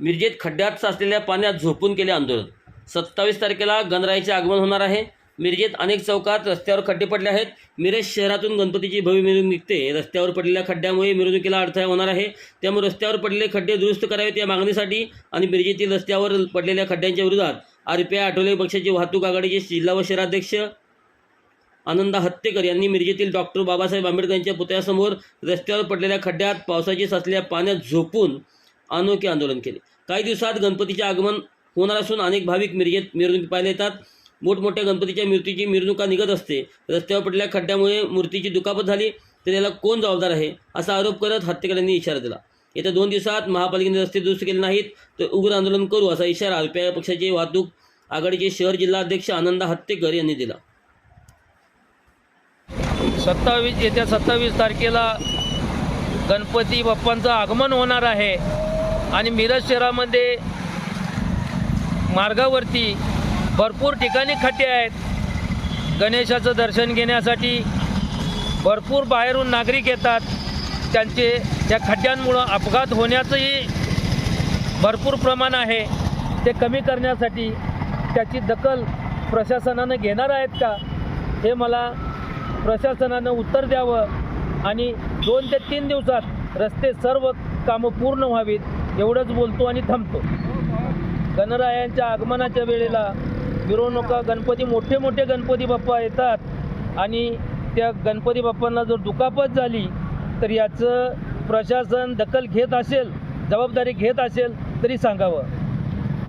मिरजेत खड्ड्यात साचलेल्या पाण्यात झोपून केले आंदोलन. सत्तावीस तारखेला गणरायाचे आगमन होणार आहे. मिरजेत अनेक चौकात रस्त्यावर खड्डे पडले आहेत. मिरज शहरातून गणपतीची भव्य मिरवणूक निघते. रस्त्यावर पडलेल्या खड्ड्यामुळे मिरवणुकीला अडथळा होणार आहे. त्यामुळे रस्त्यावर पडलेले खड्डे दुरुस्त करावेत या मागणीसाठी आणि मिरजेतील रस्त्यावर पडलेल्या खड्ड्यांच्या विरोधात आरपीआय आठवले पक्षाचे वाहतूक आघाडीचे जिल्हा व शहराध्यक्ष आनंदा हत्तेकर यांनी मिरजेतील डॉक्टर बाबासाहेब आंबेडकर यांच्या पुतळ्यासमोर रस्त्यावर पडलेल्या खड्ड्यात पावसाची साचलेल्या पाण्यात झोपून अनोखे आंदोलन केले. काही दिवसात गणपतीचे आगमन होणार असून अनेक भाविक मिरजेत मिरवणूक पाहायला येतात. मोठमोठ्या गणपतीच्या मूर्तीची मिरवणुका निघत असते. रस्त्यावर पडलेल्या खड्ड्यामुळे मूर्तीची दुखापत झाली. तर याला कोण जबाबदार आहे? असा आरोप करत हत्येकऱ्यांनी इशारा दिला. येत्या दोन दिवसात महापालिकेने रस्ते दुरुस्त केले नाहीत तर उग्र आंदोलन करू असा इशारा आरपीआय पक्षाचे वाहतूक आघाडीचे शहर जिल्हा अध्यक्ष आनंदा हत्तेकर यांनी दिला. सत्तावीस येत्या सत्तावीस तारखेला गणपती बाप्पांचं आगमन होणार आहे. आणि मिरज शहरामध्ये मार्गावरती भरपूर ठिकाणी खड्डे आहेत. गणेशाचं दर्शन घेण्यासाठी भरपूर बाहेरून नागरिक येतात. त्यांचे त्या खड्ड्यांमुळं अपघात होण्याचंही भरपूर प्रमाण आहे. ते कमी करण्यासाठी त्याची दखल प्रशासनानं घेणार आहेत का? हे मला प्रशासनानं उत्तर द्यावं आणि दोन ते तीन दिवसात रस्ते सर्व कामं पूर्ण व्हावीत. एवढंच बोलतो आणि थांबतो. गणरायांच्या आगमनाच्या वेळेला मिरवणुका गणपती मोठे मोठे गणपती बाप्पा येतात आणि त्या गणपती बाप्पांना जर दुखापत झाली तर याचं प्रशासन दखल घेत असेल जबाबदारी घेत असेल तरी सांगावं.